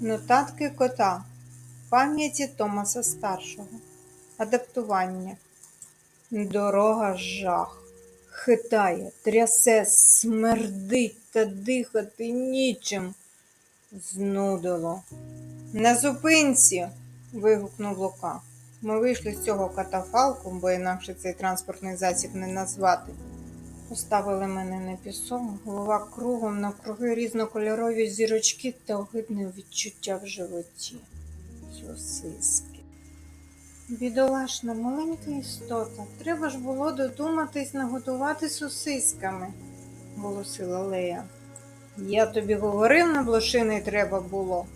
Нотатки кота. Пам'яті Томаса Старшого. Адаптування. Дорога жах. Хитає, трясе, смердить та дихати нічим. Знудило. На зупинці. вигукнув Лука. Ми вийшли з цього катафалку, бо інакше цей транспортний засіб не назвати. Поставили мене на пісок, голова кругом, навкруги різнокольорові зірочки та огидне відчуття в животі. Сосиски. Бідолашна, маленька істота. Треба ж було додуматись наготувати сосисками, голосила Лея. Я тобі говорив, на блошиний треба було.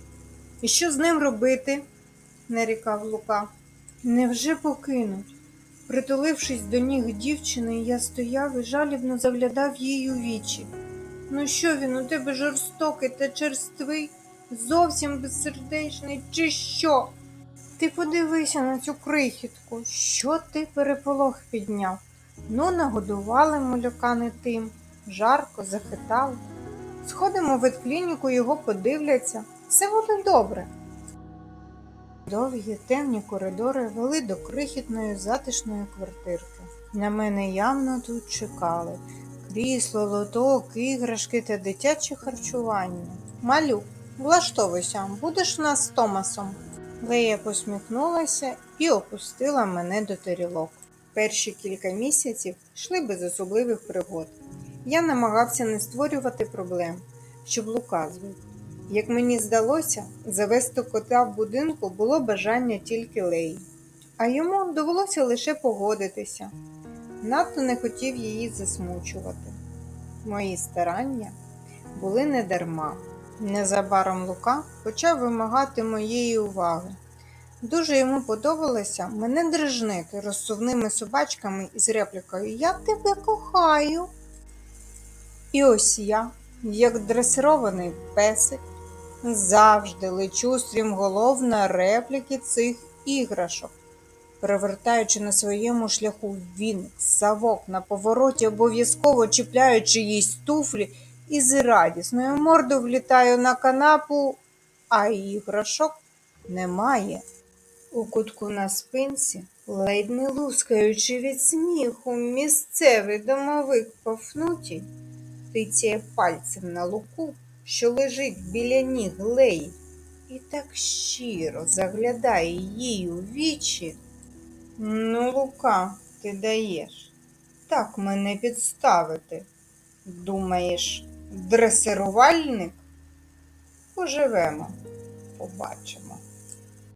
І що з ним робити? нарікав Лука. Невже покинуть? Притулившись до ніг дівчини, я стояв і жалібно заглядав їй у вічі. Ну що він у тебе жорстокий та черствий, зовсім безсердечний, чи що? Ти подивися на цю крихітку, що ти переполох підняв? Ну, нагодували малюка тим, жарко, захитали. Сходимо в ветклініку, його подивляться, все буде добре. Довгі темні коридори вели до крихітної затишної квартирки. На мене явно тут чекали. Крісло, лоток, іграшки та дитяче харчування. Малю, влаштовуйся, будеш у нас з Томасом. Лея посміхнулася і опустила мене до тарілок. Перші кілька місяців йшли без особливих пригод. Я намагався не створювати проблем, щоб Лука звик. Як мені здалося, завести кота в будинку було бажання тільки Леї, а йому довелося лише погодитися. Надто не хотів її засмучувати. Мої старання були недарма. Незабаром Лука почав вимагати моєї уваги. Дуже йому подобалося мене дражнити розсувними собачками із реплікою Я тебе кохаю. І ось я, як дресирований песик, завжди лечу стрімголов на репліки цих іграшок, перевертаючи на своєму шляху віник, савок на повороті, обов'язково чіпляючи їй туфлі і з радісною мордою влітаю на канапу, а іграшок немає. У кутку на спинці, ледь не лускаючи від сміху, місцевий домовик Пафнутій тицяє пальцем на луку, що лежить біля ніг Леї, і так щиро заглядає їй у вічі. Ну, Лука, ти даєш. Так мене підставити. Думаєш, дресирувальник? Поживемо, побачимо.